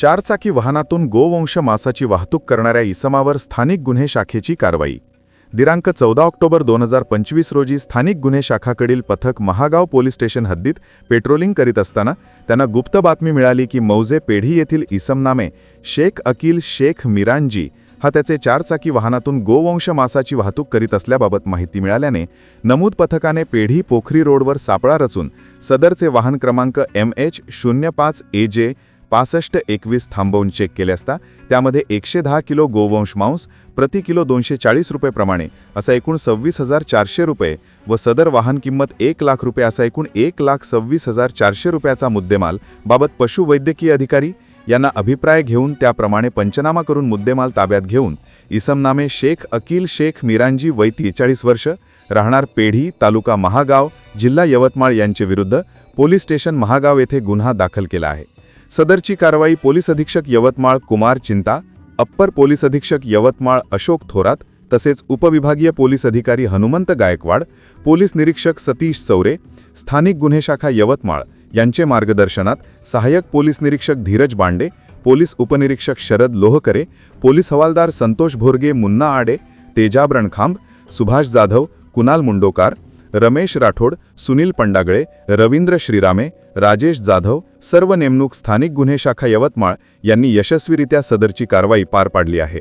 चारचाकी वाहनातून गोवंश मासाची वाहतूक करणाऱ्या इसमावर स्थानिक गुन्हे शाखेची कारवाई. दिनांक चौदा ऑक्टोबर दोन हजार पंचवीस रोजी स्थानिक गुन्हे शाखाकडील पथक महागाव पोलीस स्टेशन हद्दीत पेट्रोलिंग करीत असताना त्यांना गुप्त बातमी मिळाली की मौजे पेढी येथील इसमनामे शेख अकिल शेख मिरांजी हा त्याचे चारचाकी वाहनातून गोवंश मासाची वाहतूक करीत असल्याबाबत माहिती मिळाल्याने नमूद पथकाने पेढी पोखरी रोडवर सापळा रचून सदरचे वाहन क्रमांक एम एच शून्य पाच ए जे पासष्ट एकवीस थांबवून चेक केले असता त्यामध्ये एकशे दहा किलो गोवंश मांस प्रति किलो दोनशे चाळीस रुपये प्रमाणे असा एकूण सव्वीस हजार चारशे रुपये व सदर वाहन किंमत एक लाख रुपये असा एकूण एक लाख सव्वीस हजार चारशे रुपयाचा मुद्देमाल बाबत पशुवैद्यकीय अधिकारी यांना अभिप्राय घेऊन त्याप्रमाणे पंचनामा करून मुद्देमाल ताब्यात घेऊन इसमनामे शेख अकिल शेख मिरांजी वैती त्रेचाळीस वर्ष राहणार पेढी तालुका महागाव जिल्हा यवतमाळ यांचे विरुद्ध पोलीस स्टेशन महागाव येथे गुन्हा दाखल केला आहे. सदरची कारवाई पोलीस अधीक्षक यवतमाळ कुमार चिंता अप्पर पोलीस अधीक्षक यवतमाळ अशोक थोरात तसेच उपविभागीय पोलीस अधिकारी हनुमंत गायकवाड पोलीस निरीक्षक सतीश चौरे स्थानिक गुन्हे शाखा यवतमाळ यांचे मार्गदर्शनात सहाय्यक पोलीस निरीक्षक धीरज बांडे पोलीस उपनिरीक्षक शरद लोहकरे पोलीस हवालदार संतोष भोरगे मुन्ना आडे तेजाब रणखांब सुभाष जाधव कुणाल मुंडोकार रमेश राठोड सुनील पंडागळे रवींद्र श्रीरामे राजेश जाधव सर्व नेमणूक स्थानिक गुन्हे शाखा यवतमाळ यांनी यशस्वीरित्या सदरची कारवाई पार पाडली आहे.